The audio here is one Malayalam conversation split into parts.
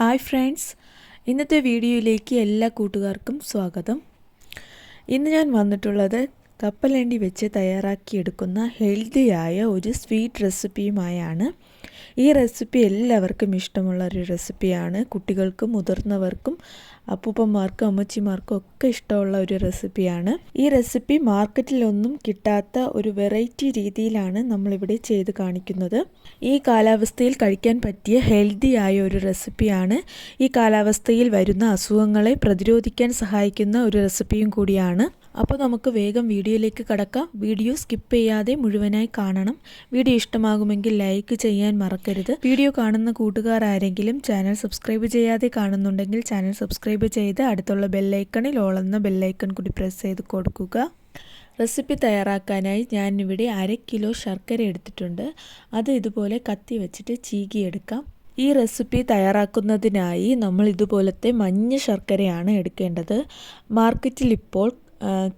Hi friends. ഇന്നത്തെ വീഡിയോയിലേക്ക് എല്ലാ കൂട്ടുകാർക്കും സ്വാഗതം. ഇന്ന് ഞാൻ വന്നിട്ടുള്ളത് കപ്പലണ്ടി വെച്ച് തയ്യാറാക്കിയെടുക്കുന്ന ഹെൽത്തിയായ ഒരു സ്വീറ്റ് റെസിപ്പിയുമായാണ്. ഈ റെസിപ്പി എല്ലാവർക്കും ഇഷ്ടമുള്ള ഒരു റെസിപ്പിയാണ്. കുട്ടികൾക്കും മുതിർന്നവർക്കും അപ്പൂപ്പന്മാർക്കും അമ്മച്ചിമാർക്കും ഒക്കെ ഇഷ്ടമുള്ള ഒരു റെസിപ്പിയാണ്. ഈ റെസിപ്പി മാർക്കറ്റിലൊന്നും കിട്ടാത്ത ഒരു വെറൈറ്റി രീതിയിലാണ് നമ്മളിവിടെ ചെയ്ത് കാണിക്കുന്നത്. ഈ കാലാവസ്ഥയിൽ കഴിക്കാൻ പറ്റിയ ഹെൽത്തി ആയ ഒരു റെസിപ്പിയാണ്. ഈ കാലാവസ്ഥയിൽ വരുന്ന അസുഖങ്ങളെ പ്രതിരോധിക്കാൻ സഹായിക്കുന്ന ഒരു റെസിപ്പിയും കൂടിയാണ്. അപ്പോൾ നമുക്ക് വേഗം വീഡിയോയിലേക്ക് കടക്കാം. വീഡിയോ സ്കിപ്പ് ചെയ്യാതെ മുഴുവനായി കാണണം. വീഡിയോ ഇഷ്ടമാകുമെങ്കിൽ ലൈക്ക് ചെയ്യാൻ മറക്കരുത്. വീഡിയോ കാണുന്ന കൂട്ടുകാർ ആരെങ്കിലും ചാനൽ സബ്സ്ക്രൈബ് ചെയ്യാതെ കാണുന്നുണ്ടെങ്കിൽ ചാനൽ സബ്സ്ക്രൈബ് ചെയ്ത് അടുത്തുള്ള ബെല്ലൈക്കണിൽ ഓളെന്ന ബെല്ലൈക്കൺ കൂടി പ്രസ് ചെയ്ത് കൊടുക്കുക. റെസിപ്പി തയ്യാറാക്കാനായി ഞാനിവിടെ അര കിലോ ശർക്കര എടുത്തിട്ടുണ്ട്. അത് ഇതുപോലെ കത്തി വെച്ചിട്ട് ചീകിയെടുക്കാം. ഈ റെസിപ്പി തയ്യാറാക്കുന്നതിനായി നമ്മൾ ഇതുപോലത്തെ മഞ്ഞ ശർക്കരയാണ് എടുക്കേണ്ടത്. മാർക്കറ്റിൽ ഇപ്പോൾ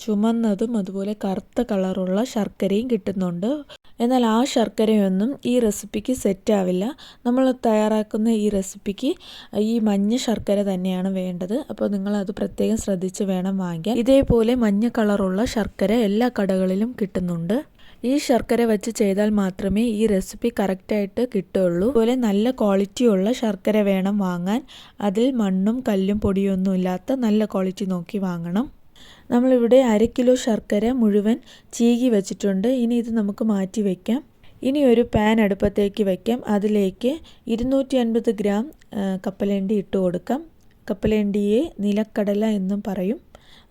ചുമന്നതും അതുപോലെ കറുത്ത കളറുള്ള ശർക്കരയും കിട്ടുന്നുണ്ട്. എന്നാൽ ആ ശർക്കരയൊന്നും ഈ റെസിപ്പിക്ക് സെറ്റാവില്ല നമ്മൾ തയ്യാറാക്കുന്ന ഈ റെസിപ്പിക്ക് ഈ മഞ്ഞ ശർക്കര തന്നെയാണ് വേണ്ടത്. അപ്പോൾ നിങ്ങൾ അത് പ്രത്യേകം ശ്രദ്ധിച്ച് വേണം വാങ്ങിക്കാൻ. ഇതേപോലെ മഞ്ഞ കളറുള്ള ശർക്കര എല്ലാ കടകളിലും കിട്ടുന്നുണ്ട്. ഈ ശർക്കര വെച്ച് ചെയ്താൽ മാത്രമേ ഈ റെസിപ്പി കറക്റ്റായിട്ട് കിട്ടുള്ളൂ അതുപോലെ നല്ല ക്വാളിറ്റിയുള്ള ശർക്കര വേണം വാങ്ങാൻ. അതിൽ മണ്ണും കല്ലും പൊടിയൊന്നും ഇല്ലാത്ത നല്ല ക്വാളിറ്റി നോക്കി വാങ്ങണം. നമ്മളിവിടെ അര കിലോ ശർക്കര മുഴുവൻ ചീകി വെച്ചിട്ടുണ്ട്. ഇനി ഇത് നമുക്ക് മാറ്റി വയ്ക്കാം ഇനി ഒരു പാൻ അടുപ്പത്തേക്ക് വയ്ക്കാം അതിലേക്ക് ഇരുന്നൂറ്റി അൻപത് ഗ്രാം കപ്പലേണ്ടി ഇട്ട് കൊടുക്കാം. കപ്പലേണ്ടിയെ നിലക്കടല എന്നും പറയും.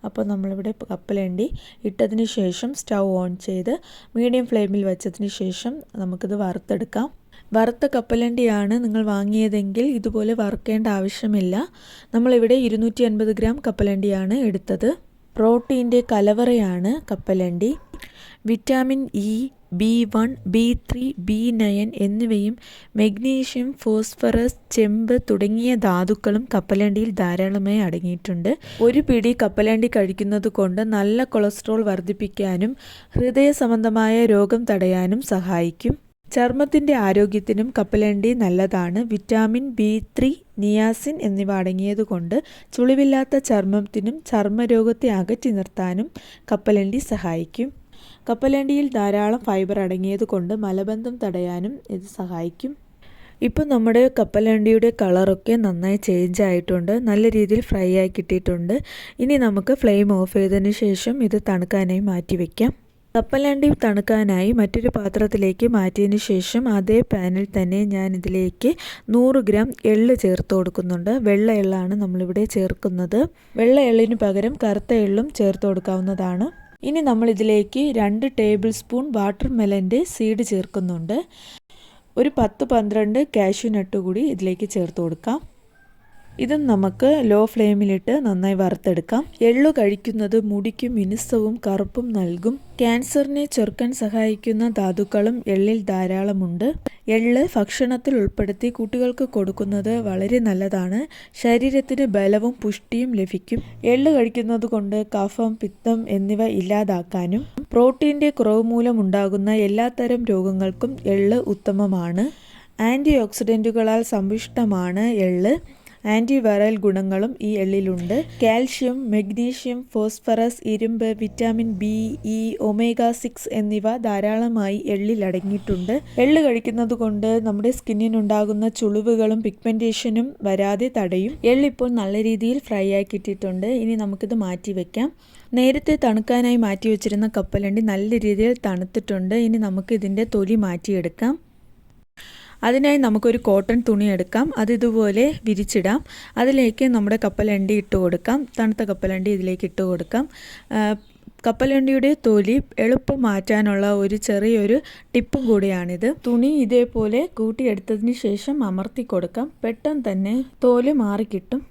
അപ്പോൾ നമ്മളിവിടെ കപ്പലേണ്ടി ഇട്ടതിന് ശേഷം സ്റ്റൗ ഓൺ ചെയ്ത് മീഡിയം ഫ്ലെയിമിൽ വെച്ചതിന് ശേഷം നമുക്കിത് വറുത്തെടുക്കാം. വറുത്ത കപ്പലണ്ടിയാണ് നിങ്ങൾ വാങ്ങിയതെങ്കിൽ ഇതുപോലെ വറുക്കേണ്ട ആവശ്യമില്ല. നമ്മളിവിടെ ഇരുന്നൂറ്റി അൻപത് ഗ്രാം കപ്പലണ്ടിയാണ് എടുത്തത്. പ്രോട്ടീന്റെ കലവറയാണ് കപ്പലണ്ടി. Vitamin E B one B three B nine എന്നിവയും മെഗ്നീഷ്യം ഫോസ്ഫറസ് ചെമ്പ് തുടങ്ങിയ ധാതുക്കളും കപ്പലണ്ടിയിൽ ധാരാളമായി അടങ്ങിയിട്ടുണ്ട്. ഒരു പിടി കപ്പലണ്ടി കഴിക്കുന്നത് കൊണ്ട് നല്ല കൊളസ്ട്രോൾ വർദ്ധിപ്പിക്കാനും ഹൃദയ സംബന്ധമായ രോഗം തടയാനും സഹായിക്കും. ചർമ്മത്തിന്റെ ആരോഗ്യത്തിനും കപ്പലണ്ടി നല്ലതാണ്. വിറ്റാമിൻ ബി ത്രീ നിയാസിൻ എന്നിവ അടങ്ങിയതുകൊണ്ട് ചുളിവില്ലാത്ത ചർമ്മത്തിനും ചർമ്മരോഗത്തെ അകറ്റി നിർത്താനും കപ്പലണ്ടി സഹായിക്കും. കപ്പലണ്ടിയിൽ ധാരാളം ഫൈബർ അടങ്ങിയതുകൊണ്ട് മലബന്ധം തടയാനും ഇത് സഹായിക്കും. ഇപ്പോൾ നമ്മുടെ കപ്പലണ്ടിയുടെ കളറൊക്കെ നന്നായി ചേഞ്ച് ആയിട്ടുണ്ട് നല്ല രീതിയിൽ ഫ്രൈ ആയി കിട്ടിയിട്ടുണ്ട്. ഇനി നമുക്ക് ഫ്ലെയിം ഓഫ് ചെയ്തതിന് ശേഷം ഇത് തണുക്കാനായി മാറ്റി വയ്ക്കാം കപ്പലണ്ടി തണുക്കാനായി മറ്റൊരു പാത്രത്തിലേക്ക് മാറ്റിയതിന് ശേഷം അതേ പാനിൽ തന്നെ ഞാൻ ഇതിലേക്ക് നൂറ് ഗ്രാം എള്ള് ചേർത്ത് കൊടുക്കുന്നുണ്ട്. വെള്ള എള്ളാണ് നമ്മളിവിടെ ചേർക്കുന്നത്. വെള്ള എള്ളിന് പകരം കറുത്ത എള്ളും ചേർത്ത് കൊടുക്കാവുന്നതാണ്. ഇനി നമ്മൾ ഇതിലേക്ക് രണ്ട് ടേബിൾ സ്പൂൺ വാട്ടർ മെലന്റെ സീഡ് ചേർക്കുന്നുണ്ട്. ഒരു പത്ത് പന്ത്രണ്ട് കാഷ്യൂ നട്ട് കൂടി ഇതിലേക്ക് ചേർത്ത് കൊടുക്കാം. ഇതും നമുക്ക് ലോ ഫ്ലെയിമിലിട്ട് നന്നായി വറുത്തെടുക്കാം. എള്ളു കഴിക്കുന്നത് മുടിക്കും മിനുസവും കറുപ്പും നൽകും. ക്യാൻസറിനെ ചെറുക്കാൻ സഹായിക്കുന്ന ധാതുക്കളും എള്ളിൽ ധാരാളമുണ്ട്. എള്ള് ഭക്ഷണത്തിൽ ഉൾപ്പെടുത്തി കുട്ടികൾക്ക് കൊടുക്കുന്നത് വളരെ നല്ലതാണ്. ശരീരത്തിന് ബലവും പുഷ്ടിയും ലഭിക്കും. എള്ള് കഴിക്കുന്നത് കൊണ്ട് കഫം പിത്തം എന്നിവ ഇല്ലാതാക്കാനും പ്രോട്ടീന്റെ കുറവ് മൂലം ഉണ്ടാകുന്ന എല്ലാത്തരം രോഗങ്ങൾക്കും എള്ള് ഉത്തമമാണ്. ആന്റി ഓക്സിഡന്റുകളാൽ സമ്പുഷ്ടമാണ് എള്ള്. ആന്റിവൈറൽ ഗുണങ്ങളും ഈ എള്ളിലുണ്ട്. കാൽഷ്യം മെഗ്നീഷ്യം ഫോസ്ഫറസ് ഇരുമ്പ് vitamin B E omega six എന്നിവ ധാരാളമായി എള്ളിൽ അടങ്ങിയിട്ടുണ്ട്. എള്ള് കഴിക്കുന്നത് കൊണ്ട് നമ്മുടെ സ്കിന്നിനുണ്ടാകുന്ന ചുളിവുകളും പിഗ്മെന്റേഷനും വരാതെ തടയും. എള്ളിപ്പോൾ നല്ല രീതിയിൽ ഫ്രൈ ആക്കിയിട്ടിട്ടുണ്ട് ഇനി നമുക്കിത് മാറ്റി വെക്കാം. നേരത്തെ തണുക്കാനായി മാറ്റി വെച്ചിരുന്ന കപ്പലണ്ടി നല്ല രീതിയിൽ തണുത്തിട്ടുണ്ട്. ഇനി നമുക്ക് ഇതിന്റെ തൊലി മാറ്റിയെടുക്കാം. അതിനായി നമുക്കൊരു കോട്ടൺ തുണി എടുക്കാം. അത് ഇതുപോലെ വിരിച്ചിടാം. അതിലേക്ക് നമ്മുടെ കപ്പലണ്ടി ഇട്ട് കൊടുക്കാം. തണുത്ത കപ്പലണ്ടി ഇതിലേക്ക് ഇട്ട് കൊടുക്കാം. കപ്പലണ്ടിയുടെ തൊലി എളുപ്പം മാറ്റാനുള്ള ഒരു ചെറിയൊരു ടിപ്പും കൂടിയാണിത്. തുണി ഇതേപോലെ കൂട്ടിയെടുത്തതിന് ശേഷം അമർത്തി കൊടുക്കാം. പെട്ടെന്ന് തന്നെ തോൽ മാറിക്കിട്ടും.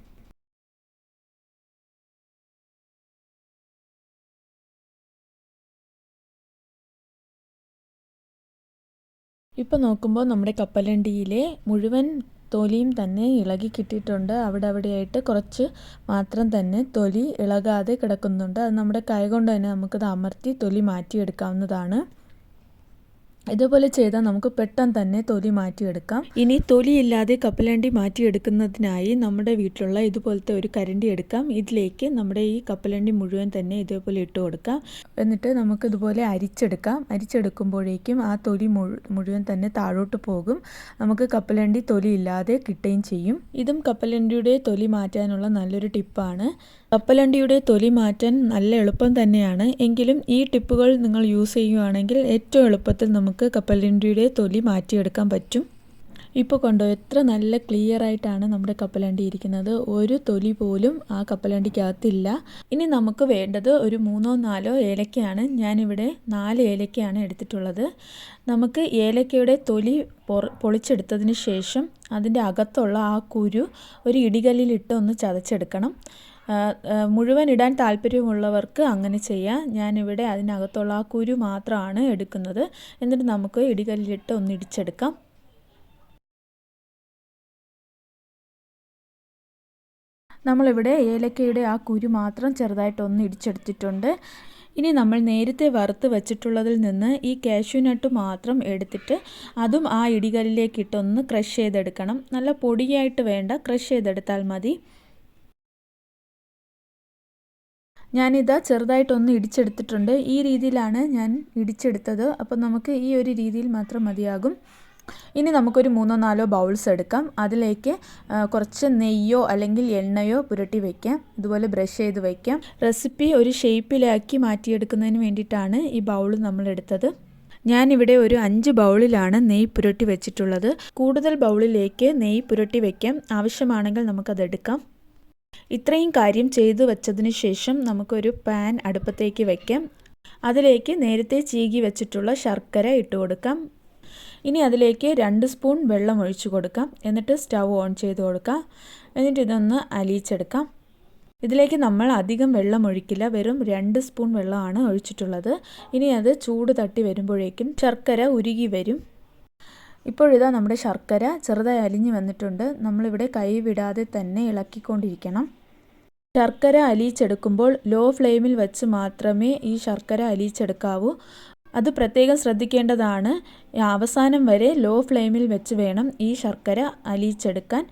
ഇപ്പോൾ നോക്കുമ്പോൾ നമ്മുടെ കപ്പലണ്ടിയിലെ മുഴുവൻ തൊലിയും തന്നെ ഇളകി കിട്ടിയിട്ടുണ്ട്. അവിടെ അവിടെയായിട്ട് കുറച്ച് മാത്രം തന്നെ തൊലി ഇളകാതെ കിടക്കുന്നുണ്ട്. അത് നമ്മുടെ കൈ കൊണ്ട് തന്നെ നമുക്കത് അമർത്തി തൊലി മാറ്റിയെടുക്കാവുന്നതാണ്. ഇതുപോലെ ചെയ്താൽ നമുക്ക് പെട്ടെന്ന് തന്നെ തൊലി മാറ്റിയെടുക്കാം. ഇനി തൊലിയില്ലാതെ കപ്പലണ്ടി മാറ്റിയെടുക്കുന്നതിനായി നമ്മുടെ വീട്ടിലുള്ള ഇതുപോലത്തെ ഒരു കരണ്ടി എടുക്കാം. ഇതിലേക്ക് നമ്മുടെ ഈ കപ്പലണ്ടി മുഴുവൻ തന്നെ ഇതേപോലെ ഇട്ട് കൊടുക്കാം. എന്നിട്ട് നമുക്ക് ഇതുപോലെ അരിച്ചെടുക്കാം. അരിച്ചെടുക്കുമ്പോഴേക്കും ആ തൊലി മുഴുവൻ തന്നെ താഴോട്ട് പോകും. നമുക്ക് കപ്പലണ്ടി തൊലിയില്ലാതെ കിട്ടുകയും ചെയ്യും. ഇതും കപ്പലണ്ടിയുടെ തൊലി മാറ്റാനുള്ള നല്ലൊരു ടിപ്പാണ്. കപ്പലണ്ടിയുടെ തൊലി മാറ്റാൻ നല്ല എളുപ്പം തന്നെയാണ്. എങ്കിലും ഈ ടിപ്പുകൾ നിങ്ങൾ യൂസ് ചെയ്യുകയാണെങ്കിൽ ഏറ്റവും എളുപ്പത്തിൽ നമുക്ക് കപ്പലണ്ടിയുടെ തൊലി മാറ്റിയെടുക്കാൻ പറ്റും. ഇപ്പോൾ കണ്ടോ എത്ര നല്ല ക്ലിയർ ആയിട്ടാണ് നമ്മുടെ കപ്പലണ്ടി ഇരിക്കുന്നത്. ഒരു തൊലി പോലും ആ കപ്പലണ്ടിക്കകത്തില്ല. ഇനി നമുക്ക് വേണ്ടത് ഒരു മൂന്നോ നാലോ ഏലക്കയാണ്. ഞാനിവിടെ നാല് ഏലക്കയാണ് എടുത്തിട്ടുള്ളത്. നമുക്ക് ഏലക്കയുടെ തൊലി പൊളിച്ചെടുത്തതിന് ശേഷം അതിന്റെ അകത്തുള്ള ആ കുരു ഒരു ഇടികല്ലിലിട്ട് ഒന്ന് ചതച്ചെടുക്കണം. മുഴുവൻ ഇടാൻ താല്പര്യമുള്ളവർക്ക് അങ്ങനെ ചെയ്യാം. ഞാനിവിടെ അതിനകത്തുള്ള ആ കുരു മാത്രമാണ് എടുക്കുന്നത്. എന്നിട്ട് നമുക്ക് ഇടികല്ലിട്ട് ഒന്ന് ഇടിച്ചെടുക്കാം. നമ്മളിവിടെ ഏലക്കയുടെ ആ കുരു മാത്രം ചെറുതായിട്ട് ഒന്ന് ഇടിച്ചെടുത്തിട്ടുണ്ട്. ഇനി നമ്മൾ നേരത്തെ വറുത്ത് വെച്ചിട്ടുള്ളതിൽ നിന്ന് ഈ കാഷ്യൂനട്ട് മാത്രം എടുത്തിട്ട് അതും ആ ഇടികല്ലിലേക്ക് ഇട്ടൊന്ന് ക്രഷ് ചെയ്തെടുക്കണം. നല്ല പൊടിയായിട്ട് വേണ്ട ക്രഷ് ചെയ്തെടുത്താൽ മതി. ഞാനിതാ ചെറുതായിട്ടൊന്ന് ഇടിച്ചെടുത്തിട്ടുണ്ട്. ഈ രീതിയിലാണ് ഞാൻ ഇടിച്ചെടുത്തത്. അപ്പോൾ നമുക്ക് ഈ ഒരു രീതിയിൽ മാത്രം മതിയാകും. ഇനി നമുക്കൊരു മൂന്നോ നാലോ ബൗൾസ് എടുക്കാം. അതിലേക്ക് കുറച്ച് നെയ്യോ അല്ലെങ്കിൽ എണ്ണയോ പുരട്ടി വയ്ക്കാം ഇതുപോലെ ബ്രഷ് ചെയ്ത് വയ്ക്കാം റെസിപ്പി ഒരു ഷേപ്പിലാക്കി മാറ്റിയെടുക്കുന്നതിന് വേണ്ടിയിട്ടാണ് ഈ ബൗൾ നമ്മൾ എടുത്തത് ഞാനിവിടെ ഒരു അഞ്ച് ബൗളിലാണ് നെയ്യ് പുരട്ടി വെച്ചിട്ടുള്ളത്. കൂടുതൽ ബൗളിലേക്ക് നെയ്യ് പുരട്ടി വയ്ക്കാം ആവശ്യമാണെങ്കിൽ നമുക്കതെടുക്കാം. ഇത്രയും കാര്യം ചെയ്തു വച്ചതിന് ശേഷം നമുക്കൊരു പാൻ അടുപ്പത്തേക്ക് വയ്ക്കാം അതിലേക്ക് നേരത്തെ ചീകി വെച്ചിട്ടുള്ള ശർക്കര ഇട്ട് കൊടുക്കാം. ഇനി അതിലേക്ക് രണ്ട് സ്പൂൺ വെള്ളം ഒഴിച്ചു കൊടുക്കാം. എന്നിട്ട് സ്റ്റൗ ഓൺ ചെയ്ത് കൊടുക്കാം. എന്നിട്ട് ഇതൊന്ന് അലിയിച്ചെടുക്കാം. ഇതിലേക്ക് നമ്മൾ അധികം വെള്ളം ഒഴിക്കില്ല. വെറും രണ്ട് സ്പൂൺ വെള്ളമാണ് ഒഴിച്ചിട്ടുള്ളത്. ഇനി അത് ചൂട് തട്ടി വരുമ്പോഴേക്കും ശർക്കര ഉരുകി വരും. ഇപ്പോഴിതാ നമ്മുടെ ശർക്കര ചെറുതായി അലിഞ്ഞു വന്നിട്ടുണ്ട്. നമ്മളിവിടെ കൈ വിടാതെ തന്നെ ഇളക്കിക്കൊണ്ടിരിക്കണം. ശർക്കര അലിയിച്ചെടുക്കുമ്പോൾ ലോ ഫ്ലെയിമിൽ വെച്ച് മാത്രമേ ഈ ശർക്കര അലിയിച്ചെടുക്കാവൂ. അത് പ്രത്യേകം ശ്രദ്ധിക്കേണ്ടതാണ്. അവസാനം വരെ ലോ ഫ്ലെയിമിൽ വെച്ച് വേണം ഈ ശർക്കര അലിയിച്ചെടുക്കാൻ.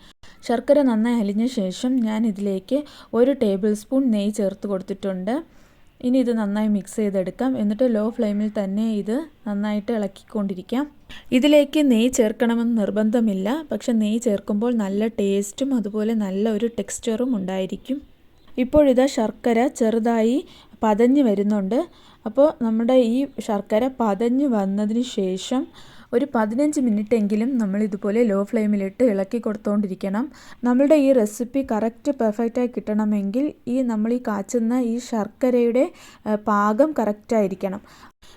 ശർക്കര നന്നായി അലിഞ്ഞ ശേഷം ഞാൻ ഇതിലേക്ക് ഒരു ടേബിൾ സ്പൂൺ നെയ്യ് ചേർത്ത് കൊടുത്തിട്ടുണ്ട്. ഇനി ഇത് നന്നായി മിക്സ് ചെയ്തെടുക്കാം. എന്നിട്ട് ലോ ഫ്ലെയിമിൽ തന്നെ ഇത് നന്നായിട്ട് ഇളക്കിക്കൊണ്ടിരിക്കാം. ഇതിലേക്ക് നെയ്യ് ചേർക്കണമെന്ന് നിർബന്ധമില്ല. പക്ഷെ നെയ്യ് ചേർക്കുമ്പോൾ നല്ല ടേസ്റ്റും അതുപോലെ നല്ല ഒരു ടെക്സ്ചറും ഉണ്ടായിരിക്കും. ഇപ്പോഴിതാ ശർക്കര ചെറുതായി പതഞ്ഞ് വരുന്നുണ്ട്. അപ്പോൾ നമ്മുടെ ഈ ശർക്കര പതഞ്ഞ് വന്നതിന് ശേഷം ഒരു പതിനഞ്ച് മിനിറ്റ് എങ്കിലും നമ്മൾ ഇതുപോലെ ലോ ഫ്ലെയിമിലിട്ട് ഇളക്കി കൊടുത്തുകൊണ്ടിരിക്കണം നമ്മളുടെ ഈ റെസിപ്പി കറക്റ്റ് പെർഫെക്റ്റായി കിട്ടണമെങ്കിൽ ഈ നമ്മൾ ഈ കാച്ചുന്ന ഈ ശർക്കരയുടെ പാകം കറക്റ്റായിരിക്കണം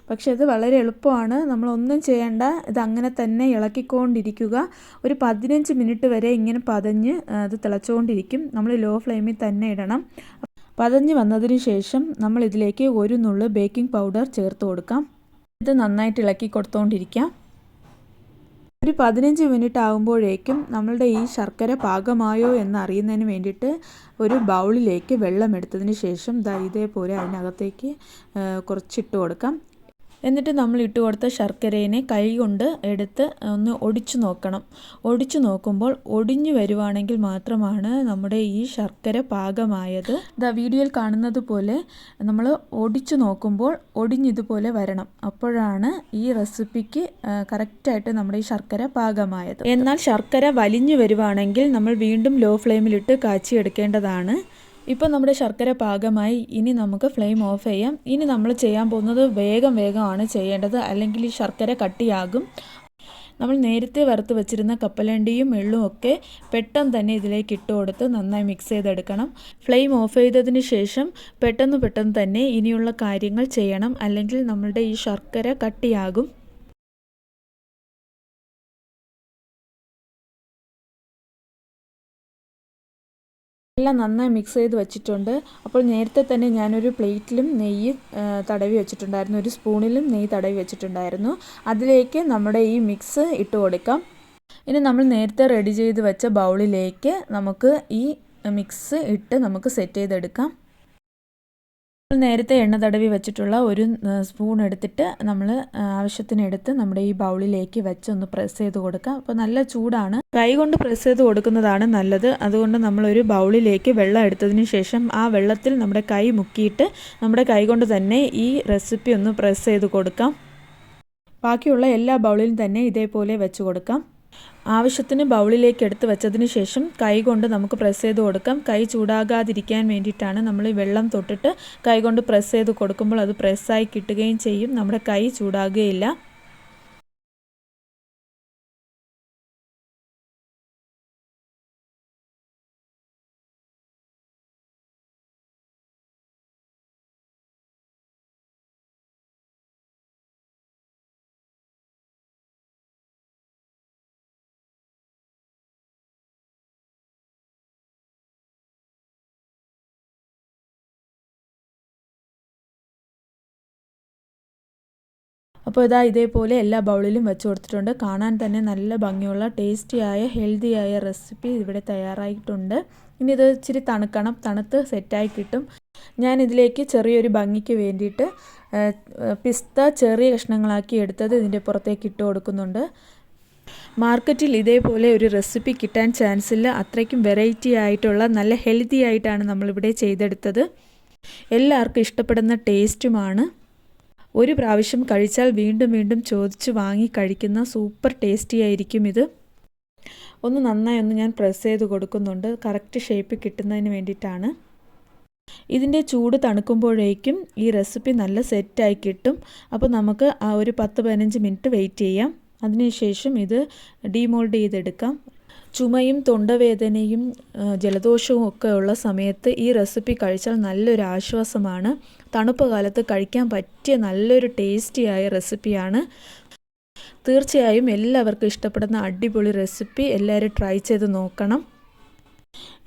പക്ഷെ അത് വളരെ എളുപ്പമാണ്. നമ്മളൊന്നും ചെയ്യേണ്ട. ഇത് അങ്ങനെ തന്നെ ഇളക്കിക്കൊണ്ടിരിക്കുക. ഒരു പതിനഞ്ച് മിനിറ്റ് വരെ ഇങ്ങനെ പതഞ്ഞ് അത് തിളച്ചുകൊണ്ടിരിക്കും നമ്മൾ ലോ ഫ്ലെയിമിൽ തന്നെ ഇടണം. പതഞ്ഞ് വന്നതിന് ശേഷം നമ്മൾ ഇതിലേക്ക് ഒരു നുള്ളു ബേക്കിംഗ് പൗഡർ ചേർത്ത് കൊടുക്കാം. ഇത് നന്നായിട്ട് ഇളക്കി കൊടുത്തുകൊണ്ടിരിക്കാം ഒരു പതിനഞ്ച് മിനിറ്റ് ആകുമ്പോഴേക്കും നമ്മളുടെ ഈ ശർക്കര പാകമായോ എന്ന് അറിയുന്നതിന് വേണ്ടിയിട്ട് ഒരു ബൗളിലേക്ക് വെള്ളം എടുത്തതിന് ശേഷം ദാ ഇതേപോലെ അതിനകത്തേക്ക് കുറച്ചിട്ട് കൊടുക്കാം. എന്നിട്ട് നമ്മൾ ഇട്ട് കൊടുത്ത ശർക്കരേനെ കൈ കൊണ്ട് എടുത്ത് ഒന്ന് ഒടിച്ചു നോക്കണം. ഒടിച്ചു നോക്കുമ്പോൾ ഒടിഞ്ഞു വരുവാണെങ്കിൽ മാത്രമാണ് നമ്മുടെ ഈ ശർക്കര പാകമായത്. ദ വീഡിയോയിൽ കാണുന്നത് പോലെ നമ്മൾ ഒടിച്ചു നോക്കുമ്പോൾ ഒടിഞ്ഞിതുപോലെ വരണം. അപ്പോഴാണ് ഈ റെസിപ്പിക്ക് കറക്റ്റായിട്ട് നമ്മുടെ ഈ ശർക്കര പാകമായത്. എന്നാൽ ശർക്കര വലിഞ്ഞു വരുവാണെങ്കിൽ നമ്മൾ വീണ്ടും ലോ ഫ്ലെയിമിലിട്ട് കാച്ചിയെടുക്കേണ്ടതാണ്. ഇപ്പോൾ നമ്മുടെ ശർക്കര പാകമായി ഇനി നമുക്ക് ഫ്ലെയിം ഓഫ് ചെയ്യാം. ഇനി നമ്മൾ ചെയ്യാൻ പോകുന്നത് വേഗം വേഗമാണ് ചെയ്യേണ്ടത്. അല്ലെങ്കിൽ ഈ ശർക്കര കട്ടിയാകും. നമ്മൾ നേരത്തെ വറുത്ത് വെച്ചിരുന്ന കപ്പലണ്ടിയും എള്ളും ഒക്കെ പെട്ടെന്ന് തന്നെ ഇതിലേക്ക് ഇട്ട് കൊടുത്ത് നന്നായി മിക്സ് ചെയ്തെടുക്കണം. ഫ്ലെയിം ഓഫ് ചെയ്തതിന് ശേഷം പെട്ടെന്ന് പെട്ടെന്ന് തന്നെ ഇനിയുള്ള കാര്യങ്ങൾ ചെയ്യണം. അല്ലെങ്കിൽ നമ്മളുടെ ഈ ശർക്കര കട്ടിയാകും. എല്ലാം നന്നായി മിക്സ് ചെയ്ത് വെച്ചിട്ടുണ്ട്. അപ്പോൾ നേരത്തെ തന്നെ ഞാനൊരു പ്ലേറ്റിലും നെയ്യ് തടവി വെച്ചിട്ടുണ്ടായിരുന്നു. ഒരു സ്പൂണിലും നെയ്യ് തടവി വെച്ചിട്ടുണ്ടായിരുന്നു. അതിലേക്ക് നമ്മുടെ ഈ മിക്സ് ഇട്ട് കൊടുക്കാം. ഇനി നമ്മൾ നേരത്തെ റെഡി ചെയ്ത് വെച്ച ബൗളിലേക്ക് നമുക്ക് ഈ മിക്സ് ഇട്ട് നമുക്ക് സെറ്റ് ചെയ്തെടുക്കാം. നേരത്തെ എണ്ണ തടവി വെച്ചിട്ടുള്ള ഒരു സ്പൂൺ എടുത്തിട്ട് നമ്മൾ ആവശ്യത്തിനെടുത്ത് നമ്മുടെ ഈ ബൗളിലേക്ക് വെച്ച് ഒന്ന് പ്രസ് ചെയ്ത് കൊടുക്കാം. അപ്പോൾ നല്ല ചൂടാണ്. കൈ കൊണ്ട് പ്രസ് ചെയ്ത് കൊടുക്കുന്നതാണ് നല്ലത്. അതുകൊണ്ട് നമ്മളൊരു ബൗളിലേക്ക് വെള്ളം എടുത്തതിന് ശേഷം ആ വെള്ളത്തിൽ നമ്മുടെ കൈ മുക്കിയിട്ട് നമ്മുടെ കൈ കൊണ്ട് തന്നെ ഈ റെസിപ്പി ഒന്ന് പ്രസ് ചെയ്ത് കൊടുക്കാം. ബാക്കിയുള്ള എല്ലാ ബൗളിലും തന്നെ ഇതേപോലെ വെച്ച് കൊടുക്കാം. ആവശ്യത്തിന് ബൗളിലേക്ക് എടുത്ത് വെച്ചതിന് ശേഷം കൈ കൊണ്ട് നമുക്ക് പ്രസ് ചെയ്ത് കൊടുക്കാം. കൈ ചൂടാകാതിരിക്കാൻ വേണ്ടിയിട്ടാണ് നമ്മൾ ഈ വെള്ളം തൊട്ടിട്ട് കൈ കൊണ്ട് പ്രസ് ചെയ്ത് കൊടുക്കുമ്പോൾ അത് പ്രസ്സായി കിട്ടുകയും ചെയ്യും. നമ്മുടെ കൈ ചൂടാകുകയില്ല. അപ്പോൾ ഇതാ ഇതേപോലെ എല്ലാ ബൗളിലും വെച്ച് കൊടുത്തിട്ടുണ്ട്. കാണാൻ തന്നെ നല്ല ഭംഗിയുള്ള ടേസ്റ്റിയായ ഹെൽത്തിയായ റെസിപ്പി ഇവിടെ തയ്യാറായിട്ടുണ്ട്. ഇനി ഇത് ഇച്ചിരി തണുക്കണം. തണുത്ത് സെറ്റായി കിട്ടും. ഞാൻ ഇതിലേക്ക് ചെറിയൊരു ഭംഗിക്ക് വേണ്ടിയിട്ട് പിസ്ത ചെറിയ കഷ്ണങ്ങളാക്കി എടുത്തത് ഇതിന്റെ പുറത്തേക്ക് ഇട്ട് കൊടുക്കുന്നുണ്ട്. മാർക്കറ്റിൽ ഇതേപോലെ ഒരു റെസിപ്പി കിട്ടാൻ ചാൻസ് ഇല്ല അത്രയ്ക്കും വെറൈറ്റി ആയിട്ടുള്ള നല്ല ഹെൽത്തി ആയിട്ടാണ് നമ്മളിവിടെ ചെയ്തെടുത്തത്. എല്ലാവർക്കും ഇഷ്ടപ്പെടുന്ന ടേസ്റ്റുമാണ്. ഒരു പ്രാവശ്യം കഴിച്ചാൽ വീണ്ടും വീണ്ടും ചോദിച്ച് വാങ്ങി കഴിക്കുന്ന സൂപ്പർ ടേസ്റ്റി ആയിരിക്കും ഇത്. ഒന്ന് നന്നായി ഒന്ന് ഞാൻ പ്രസ് ചെയ്ത് കൊടുക്കുന്നുണ്ട്. കറക്റ്റ് ഷേപ്പ് കിട്ടുന്നതിന് വേണ്ടിയിട്ടാണ്. ഇതിന്റെ ചൂട് തണുക്കുമ്പോഴേക്കും ഈ റെസിപ്പി നല്ല സെറ്റായി കിട്ടും. അപ്പോൾ നമുക്ക് ആ ഒരു പത്ത് പതിനഞ്ച് മിനിറ്റ് വെയിറ്റ് ചെയ്യാം. അതിനുശേഷം ഇത് ഡീമോൾഡ് ചെയ്തെടുക്കാം. ചുമയും തൊണ്ടവേദനയും ജലദോഷവും ഒക്കെ ഉള്ള സമയത്ത് ഈ റെസിപ്പി കഴിച്ചാൽ നല്ലൊരു ആശ്വാസമാണ്. തണുപ്പ് കാലത്ത് കഴിക്കാൻ പറ്റിയ നല്ലൊരു ടേസ്റ്റിയായ റെസിപ്പിയാണ്. തീർച്ചയായും എല്ലാവർക്കും ഇഷ്ടപ്പെടുന്ന അടിപൊളി റെസിപ്പി എല്ലാവരും ട്രൈ ചെയ്ത് നോക്കണം.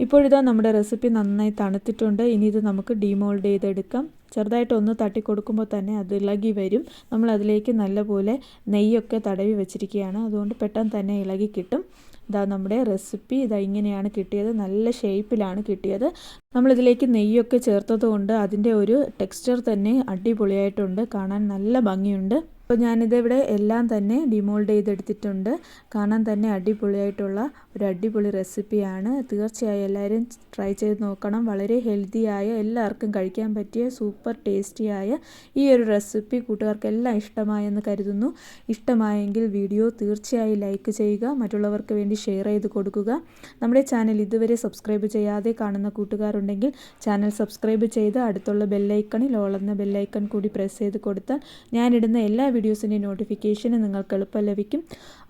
ഇപ്പോഴിതാ നമ്മുടെ റെസിപ്പി നന്നായി തണുത്തിട്ടുണ്ട്. ഇനി ഇത് നമുക്ക് ഡീമോൾഡ് ചെയ്തെടുക്കാം. ചെറുതായിട്ട് ഒന്ന് തട്ടി കൊടുക്കുമ്പോൾ തന്നെ അത് ഇളകി വരും. നമ്മൾ അതിലേക്ക് നല്ലപോലെ നെയ്യൊക്കെ തടവി വെച്ചിരിക്കുകയാണ്. അതുകൊണ്ട് പെട്ടെന്ന് തന്നെ ഇളകി കിട്ടും. ഇതാ നമ്മുടെ റെസിപ്പി ഇതാ ഇങ്ങനെയാണ് കിട്ടിയത്. നല്ല ഷേപ്പിലാണ് കിട്ടിയത്. നമ്മളിതിലേക്ക് നെയ്യൊക്കെ ചേർത്തത് കൊണ്ട് അതിന്റെ ഒരു ടെക്സ്ചർ തന്നെ അടിപൊളിയായിട്ടുണ്ട്. കാണാൻ നല്ല ഭംഗിയുണ്ട്. അപ്പോൾ ഞാനിതിവിടെ എല്ലാം തന്നെ ഡിമോൾഡ് ചെയ്തെടുത്തിട്ടുണ്ട്. കാണാൻ തന്നെ അടിപൊളിയായിട്ടുള്ള ഒരു അടിപൊളി റെസിപ്പിയാണ് തീർച്ചയായും എല്ലാവരും ട്രൈ ചെയ്ത് നോക്കണം. വളരെ ഹെൽത്തിയായ എല്ലാവർക്കും കഴിക്കാൻ പറ്റിയ സൂപ്പർ ടേസ്റ്റിയായ ഈ ഒരു റെസിപ്പി കൂട്ടുകാർക്കെല്ലാം ഇഷ്ടമായെന്ന് കരുതുന്നു. ഇഷ്ടമായെങ്കിൽ വീഡിയോ തീർച്ചയായും ലൈക്ക് ചെയ്യുക. മറ്റുള്ളവർക്ക് വേണ്ടി ഷെയർ ചെയ്ത് കൊടുക്കുക. നമ്മുടെ ചാനൽ ഇതുവരെ സബ്സ്ക്രൈബ് ചെയ്യാതെ കാണുന്ന കൂട്ടുകാരുണ്ടെങ്കിൽ ചാനൽ സബ്സ്ക്രൈബ് ചെയ്ത് അടുത്തുള്ള ബെല്ലൈക്കണിൽ ഓളുന്ന ബെല്ലൈക്കൺ കൂടി പ്രസ് ചെയ്ത് കൊടുത്താൽ ഞാനിടുന്ന എല്ലാ വീഡിയോസിന്റെ നോട്ടിഫിക്കേഷന് നിങ്ങൾക്ക് എളുപ്പം ലഭിക്കും.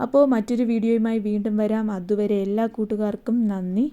അപ്പോൾ മറ്റൊരു വീഡിയോയുമായി വീണ്ടും വരാം. അതുവരെ എല്ലാ കൂട്ടുകാർക്കും നന്ദി.